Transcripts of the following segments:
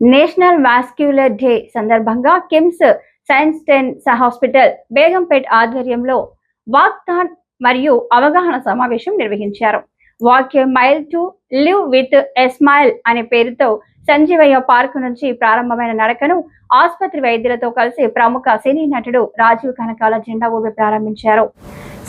National vascular day సందర్భంగా KIMS science ten hospital Begumpet ఆధ్వర్యంలో walkathon మరియు అవగాహన సమావేశం నిర్వహించారు. Walk mile to live with smile అనే పేరుతో సంజీవయ్య పార్క్ నుంచి ప్రారంభమైన నడకను ఆసుపత్రి వైద్యులతో కలిసి ప్రముఖ సినీ నటుడు రాజీవ్ కనకాల జెండా ఊపి ప్రారంభించారు.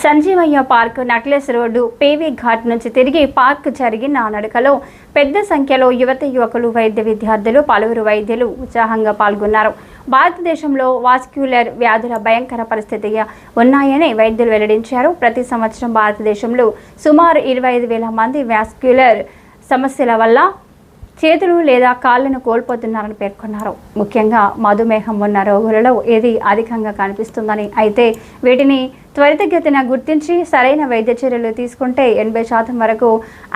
Sanjeevaiah park necklace road PV Ghat నుంచి తిరిగి పార్క్ జరిగిన నడకలో పెద్ద సంఖ్యలో యువత యువకులు వైద్య విద్యార్థులు పలువురు వైద్యులు ఉత్సాహంగా పాల్గొన్నారు. భారతదేశంలో వాస్క్యులర్ వ్యాధుల భయంకర పరిస్థితిగా ఉన్నాయని వైద్యులు వెల్లడించారు. ప్రతి సంవత్సరం భారతదేశంలో సుమారు ఇరవై ఐదు వేల మంది వాస్క్యులర్ సమస్యల వల్ల చేతులు లేదా కాళ్ళను కోల్పోతున్నారని పేర్కొన్నారు. ముఖ్యంగా మధుమేహం ఉన్న రోగులలో ఇది అధికంగా కనిపిస్తుందని అయితే వీటిని త్వరితగతిన గుర్తించి సరైన వైద్య చర్యలు తీసుకుంటే ఎనభై శాతం వరకు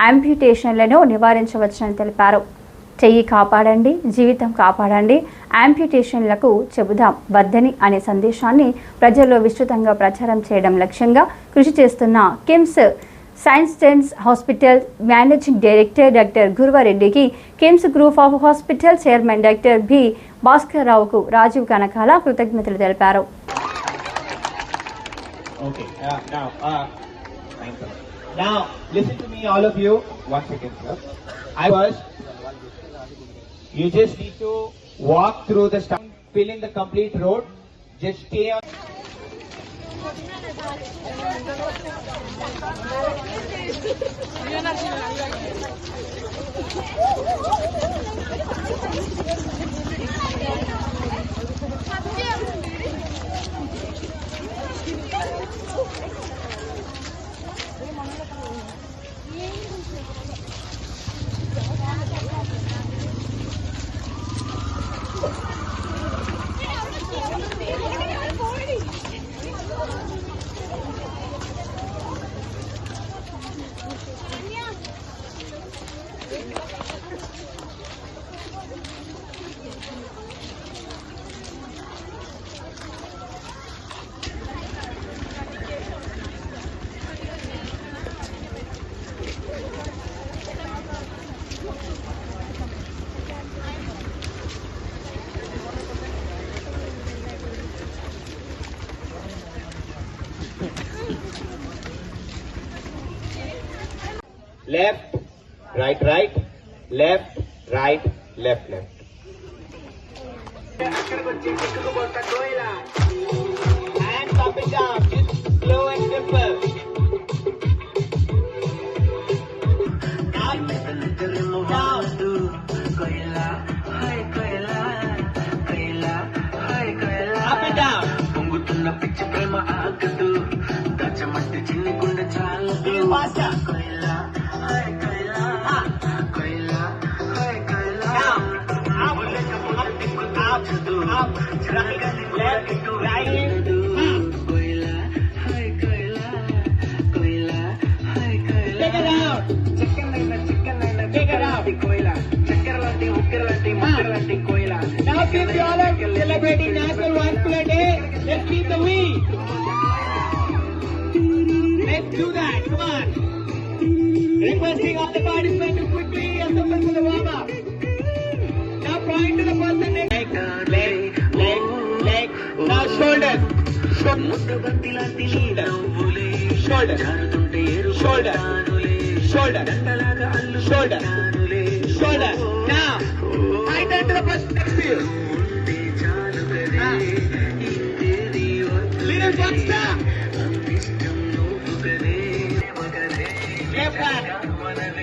అంప్యుటేషన్లను నివారించవచ్చని తెలిపారు. చెయ్యి కాపాడండి జీవితం కాపాడండి యాంప్యుటేషన్లకు చెబుదాం వద్దని అనే సందేశాన్ని ప్రజల్లో విస్తృతంగా ప్రచారం చేయడం లక్ష్యంగా కృషి చేస్తున్న KIMS Sunshine hospital managing director doctor గురువారెడ్డికి KIMS group of hospital chairman doctor B Bhaskar రావుకు రాజీవ్ కనకాల కృతజ్ఞతలు తెలిపారు Okay. Uh, now, uh, thank you. Now, listen to me, all of you. One second, sir. I was. You just need to walk through the stuff, fill in the complete road. Just stay on. 당연하시는 Left, right, right, left, right, left, left. Hands up and down, just slow and simple. Up, down, up and down. పొంగుతున్న పిచ్చి ప్రేమ ఆగదు దచ్చమట్టి చిన్ని గుండె చాలదు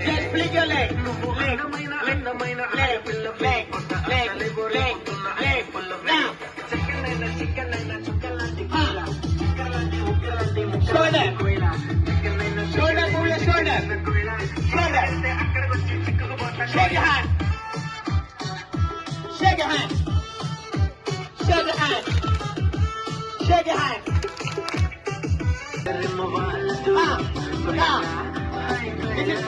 Just flick your leg. Leg, అందమైన leg, అందమైన leg, ఆడపిల్ల leg, leg, Shake your hand. Shake your hand. Shake your hand. Shake your hand. Ah, ah. This is.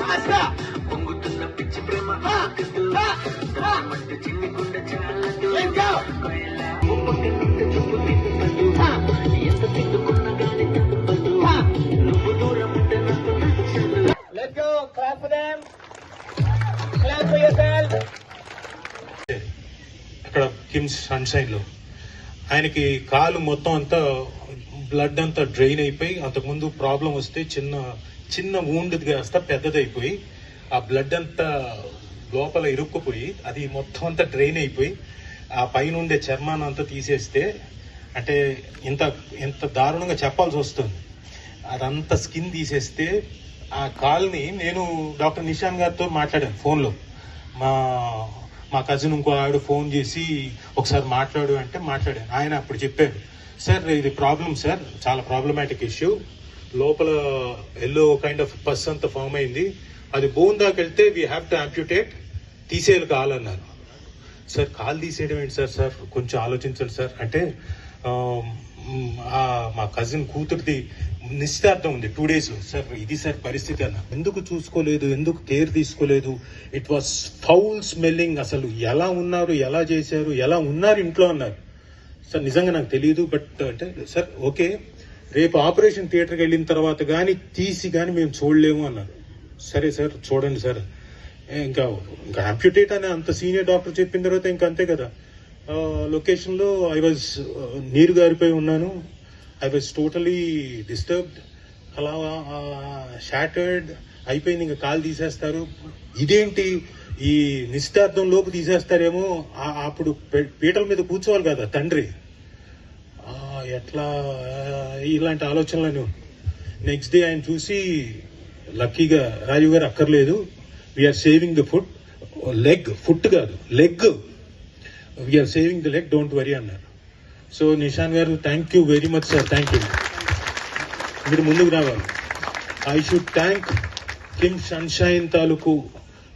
Master. Ah, ah, ah. Let's go. In సన్షైన్లో ఆయనకి కాలు మొత్తం అంతా blood అంతా drain అయిపోయి అంతకుముందు ప్రాబ్లం వస్తే చిన్న చిన్న వూండ్ కాస్త పెద్దదైపోయి ఆ బ్లడ్ అంతా లోపల ఇరుక్కుపోయి అది మొత్తం అంతా డ్రైన్ అయిపోయి ఆ పైన ఉండే చర్మాన్ని అంతా తీసేస్తే అంటే ఇంత ఇంత దారుణంగా చెప్పాల్సి వస్తుంది. అదంతా స్కిన్ తీసేస్తే ఆ కాల్ని నేను డాక్టర్ నిషాన్ గారితో మాట్లాడాను ఫోన్లో. మా మా కజిన్ ఇంకో ఆవిడ ఫోన్ చేసి ఒకసారి మాట్లాడు అంటే మాట్లాడాను. ఆయన అప్పుడు చెప్పారు సార్ ఇది ప్రాబ్లం సార్ చాలా ప్రాబ్లమాటిక్ ఇష్యూ లోపల ఎల్లో కైండ్ ఆఫ్ పస్ అంతా ఫామ్ అయింది. అది బోన్ దాకా వెళ్తే వీ హ్యావ్ టు అంప్యూటేట్ తీసేయాలి కాలన్నారు సార్ కాల్ తీసేయడం ఏంటి సార్ సార్ కొంచెం ఆలోచించండి సార్ అంటే మా కజిన్ కూతురిది నిశ్చితార్థం ఉంది టూ డేస్ సార్ ఇది సార్ పరిస్థితి అన్న. ఎందుకు చూసుకోలేదు? ఎందుకు కేర్ తీసుకోలేదు? ఇట్ వాస్ ఫౌల్ స్మెల్లింగ్ అసలు ఎలా ఉన్నారు? ఎలా చేశారు? ఎలా ఉన్నారు? ఇంట్లో అన్నారు. సార్ నిజంగా నాకు తెలియదు బట్ uh, అంటే సార్ ఓకే రేపు ఆపరేషన్ థియేటర్కి వెళ్ళిన తర్వాత కానీ తీసి కానీ మేము చూడలేము అన్నారు. సరే సార్ చూడండి సార్ ఇంకా ఇంకా అంప్యూటేట్ అనే అంత సీనియర్ డాక్టర్ చెప్పిన తర్వాత ఇంకా అంతే కదా. లొకేషన్లో ఐ వాజ్ నీరు గారిపోయి ఉన్నాను. ఐ వాజ్ టోటలీ డిస్టర్బ్డ్ అలా షాటర్డ్ అయిపోయింది ఇంకా కాలు తీసేస్తారు. ఇదేంటి? ఈ నిశ్చితార్థం లోపు తీసేస్తారేమో? అప్పుడు పీటల మీద కూర్చోవాలి కదా తండ్రి. ఎట్లా ఇలాంటి ఆలోచనలను నెక్స్ట్ డే ఆయన చూసి లక్కీగా రాజు గారు అక్కర్లేదు we're saving the food leg foot కాదు leg we're saving the leg don't worry అన్నారు. సో నిషాన్ గారు thank you very much sir thank you మీరు ముందుకు రావాలి. I should thank KIMS Sunshine తాలూకు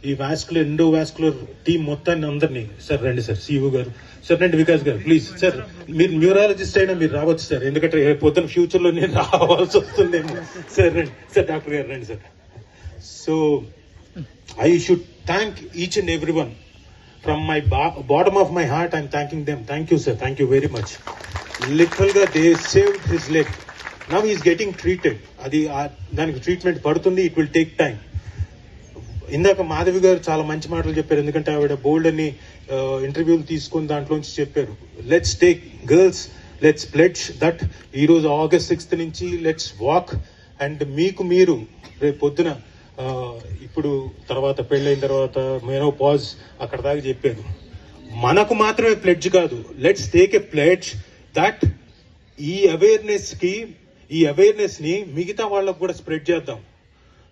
ఈ వాస్కులర్ ఎండో వాస్కులర్ టీం మొత్తాన్ని అందరినీ. సార్ రండి సార్ సిఇఓ గారు. సార్ రండి వికాస్ గారు. ప్లీజ్ సార్ మీరు న్యూరాలజిస్ట్ అయినా మీరు రావచ్చు సార్ ఎందుకంటే పొద్దున ఫ్యూచర్లో నేను రావాల్సి వస్తుందేమో. సార్ రండి. సార్ డాక్టర్ గారు రండి sir so I should thank each and every one from my bottom of my heart I'm thanking them thank you sir thank you very much లిటరల్గా they save his leg now is getting treated అది దానికి treatment పడుతుంది. It will take time ఇందాక మాధవి గారు చాలా మంచి మాటలు చెప్పారు. ఎందుకంటే ఆవిడ బోల్డ్ అని ఇంటర్వ్యూలు తీసుకుని దాంట్లోంచి చెప్పారు. Let's take girls let's pledge that ఈరోజు ఆగస్ట్ సిక్స్త్ నుంచి లెట్స్ వాక్ అండ్ మీకు మీరు రేపు పొద్దున ఇప్పుడు తర్వాత పెళ్ళైన తర్వాత మేనో పాజ్ అక్కడ దాకా చెప్పాను. మనకు మాత్రమే ప్లెడ్జ్ కాదు. Let's take a pledge that ఈ అవేర్నెస్కి ఈ అవేర్నెస్ని మిగతా వాళ్ళకు కూడా స్ప్రెడ్ చేద్దాం.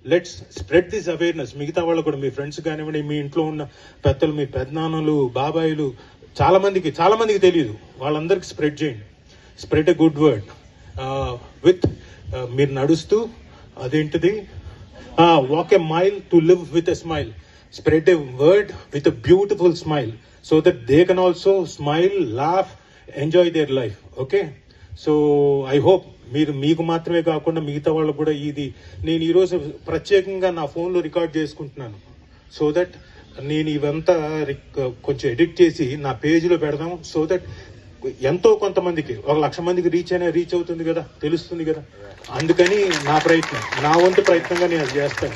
లెట్స్ స్ప్రెడ్ దిస్ అవేర్నెస్ మిగతా వాళ్ళకు కూడా మీ ఫ్రెండ్స్ కానివ్వండి మీ ఇంట్లో ఉన్న పెద్దలు మీ పెద్దనాన్నలు బాబాయిలు చాలా మందికి చాలా మందికి తెలియదు వాళ్ళందరికీ స్ప్రెడ్ చేయండి. Spread a good word with మీరు నడుస్తూ అదేంటిది? Walk a mile to live with a smile spread a word with beautiful smile so that they can also smile laugh enjoy their life okay so I hope మీరు మీకు మాత్రమే కాకుండా మిగతా వాళ్ళకు కూడా ఇది. నేను ఈరోజు ప్రత్యేకంగా నా ఫోన్లో రికార్డ్ చేసుకుంటున్నాను. సో దట్ నేను ఇవంతా రిక్- కొంచెం ఎడిట్ చేసి నా పేజీలో పెడదాం సో దట్ ఎంతో కొంతమందికి ఒక లక్ష మందికి రీచ్ అయినా రీచ్ అవుతుంది కదా తెలుస్తుంది కదా. అందుకని నా ప్రయత్నం నా వంతు ప్రయత్నంగా నేను అది చేస్తాను.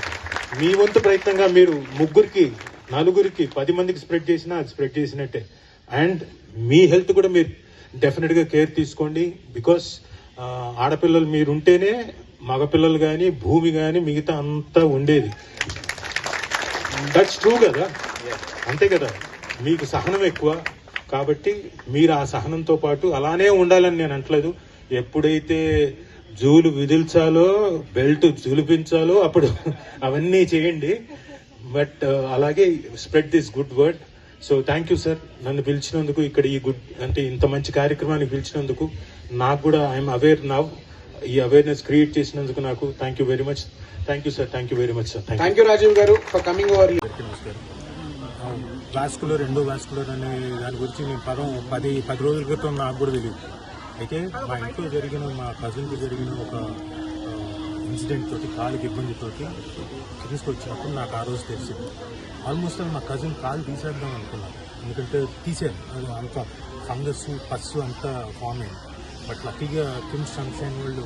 మీ వంతు ప్రయత్నంగా మీరు ముగ్గురికి నలుగురికి పది మందికి స్ప్రెడ్ చేసినా అది స్ప్రెడ్ చేసినట్టే. అండ్ మీ హెల్త్ కూడా మీరు డెఫినెట్గా కేర్ తీసుకోండి బికాస్ ఆడపిల్లలు మీరుంటేనే మగపిల్లలు కానీ భూమి కానీ మిగతా అంతా ఉండేది. దట్స్ ట్రూ కదా. అంతే కదా. మీకు సహనం ఎక్కువ కాబట్టి మీరు ఆ సహనంతో పాటు అలానే ఉండాలని నేను అంటలేదు. ఎప్పుడైతే జూలు విదిల్చాలో బెల్ట్ జులిపించాలో అప్పుడు అవన్నీ చేయండి. బట్ అలాగే spread this good word. So thank you sir నన్ను పిలిచినందుకు ఇక్కడ ఈ గుడ్ అంటే ఇంత మంచి కార్యక్రమానికి పిలిచినందుకు నాకు కూడా ఐఎమ్ అవేర్ నవ్ ఈ అవేర్నెస్ క్రియేట్ చేసినందుకు నాకు thank you very much thank you sir thank you very much sir thank you Rajiv గారు for coming over vascular endovascular అనే దాని గురించి నేను పదం పది పది రోజుల క్రితం నాకు కూడా తెలియదు. అయితే మా ఇంట్లో జరిగిన మా కజిన్కి జరిగిన ఒక ఇన్సిడెంట్ తోటి కాలుకి ఇబ్బందితోటి తీసుకొచ్చినప్పుడు నాకు ఆ రోజు తెలిసింది. ఆల్మోస్ట్ మా కజిన్ కాలు తీసేద్దాం అనుకున్నాను ఎందుకంటే తీసాను అది అంత ఫంగస్ పస్సు అంతా ఫామ్ అయింది. బట్ లక్కీగా కిమ్స్ సన్షైన్ వాళ్ళు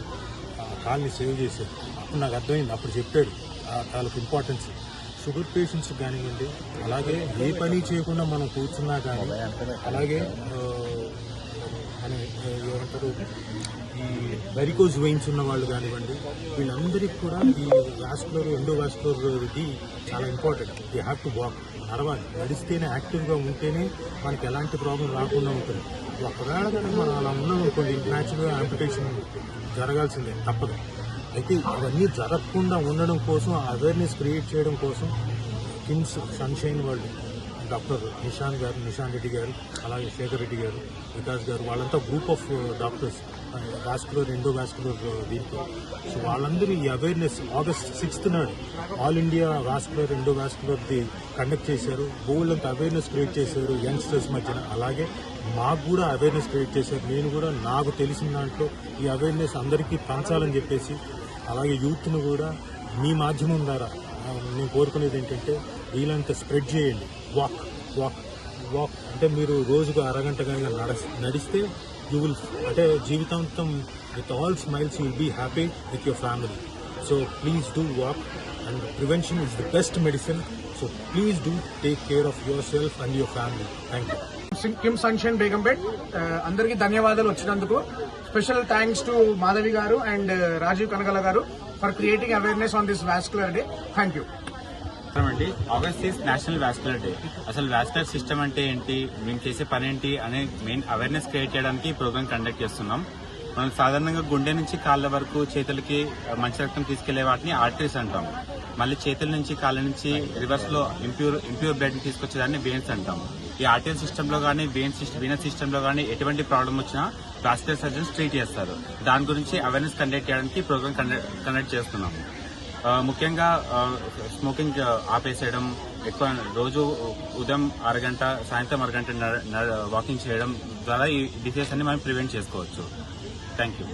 ఆ కాల్ని సేవ్ చేశారు. అప్పుడు నాకు అర్థమైంది. అప్పుడు చెప్పాడు ఆ ఇంపార్టెన్స్ షుగర్ పేషెంట్స్ కానివ్వండి అలాగే ఏ పని చేయకుండా మనం కూర్చున్నా కానీ అలాగే ఏమంటారు ఈ వెరికోజ్ వెయిన్స్ ఉన్న వాళ్ళు కానివ్వండి వీళ్ళందరికీ కూడా ఈ వాస్కులర్ ఎండో వాస్కులర్ ఇది చాలా important you have to walk నడవాలి. నడిస్తేనే యాక్టివ్గా ఉంటేనే మనకి ఎలాంటి ప్రాబ్లం రాకుండా ఉంటుంది. ఒకవేళ కనుక మనం అలా ఉన్నాం అనుకోండి న్యాచురల్గా ఆంపిటేషన్ జరగాల్సిందే తప్పదు. అయితే అవన్నీ జరగకుండా ఉండడం కోసం అవేర్నెస్ క్రియేట్ చేయడం కోసం కిమ్స్ సన్షైన్ వాళ్ళు డాక్టర్ నిషాంత్ గారు నిషాంత్ రెడ్డి గారు అలాగే శేఖర్ రెడ్డి గారు వికాస్ గారు వాళ్ళంతా group of doctors vascular endovascular దీంతో సో వాళ్ళందరూ ఈ అవేర్నెస్ ఆగస్ట్ సిక్స్త్ నాడు all India vascular endovascular the conduct చేశారు. బోల్డ్ అవేర్నెస్ క్రియేట్ చేశారు యంగ్స్టర్స్ మధ్యన. అలాగే మాకు కూడా అవేర్నెస్ క్రియేట్ చేశారు. నేను కూడా నాకు తెలిసిన దాంట్లో ఈ అవేర్నెస్ అందరికీ పంచాలని చెప్పేసి అలాగే యూత్ను కూడా మీ మాధ్యమం ద్వారా నేను కోరుకునేది ఏంటంటే వీలంత స్ప్రెడ్ చేయండి. Walk walk walk. అంటే మీరు రోజుకు అరగంట కనుక నడ నడిస్తే యూ విల్ అంటే జీవితాంతం with all smiles you will be happy with your family. So please do walk and prevention is the best medicine. So please do take care of yourself and your family. Thank you KIMS- KIMS Begumpet. అందరికీ ధన్యవాదాలు వచ్చినందుకు. Special thanks to Madhavi గారు and Rajiv Kanakala గారు for creating awareness on this vascular day thank you అండి August is national vascular day అసలు vascular system అంటే ఏంటి? మేము చేసే పని ఏంటి? అనే మెయిన్ అవేర్నెస్ క్రియేట్ చేయడానికి ఈ ప్రోగ్రామ్ కండక్ట్ చేస్తున్నాం. మనం సాధారణంగా గుండె నుంచి కాళ్ళ వరకు చేతులకి uh, మంచి రక్తం తీసుకెళ్ళే వాటిని ఆర్టరీస్ అంటాం. మళ్ళీ చేతుల నుంచి కాళ్ళ నుంచి రివర్స్లో ఇంప్యూర్ ఇంప్యూర్ బ్లడ్ తీసుకొచ్చేదాన్ని వెయిన్స్ అంటాం. ఈ ఆర్టీఎల్ సిస్టమ్లో కానీ వెయిన్ సిస్టమ్ వీనస్ సిస్టమ్లో కానీ ఎటువంటి ప్రాబ్లం వచ్చినా వాస్కులర్ సర్జన్స్ ట్రీట్ చేస్తారు. దాని గురించి అవేర్నెస్ కండక్ట్ చేయడానికి ప్రోగ్రామ్ కండక్ట్ చేస్తున్నాం ముఖ్యంగా స్మోకింగ్ ఆపేసేయడం ఎక్కువ రోజు ఉదయం అరగంట సాయంత్రం అరగంట వాకింగ్ చేయడం ద్వారా ఈ డిసీజ్ అన్ని మనం ప్రివెంట్ చేసుకోవచ్చు. Thank you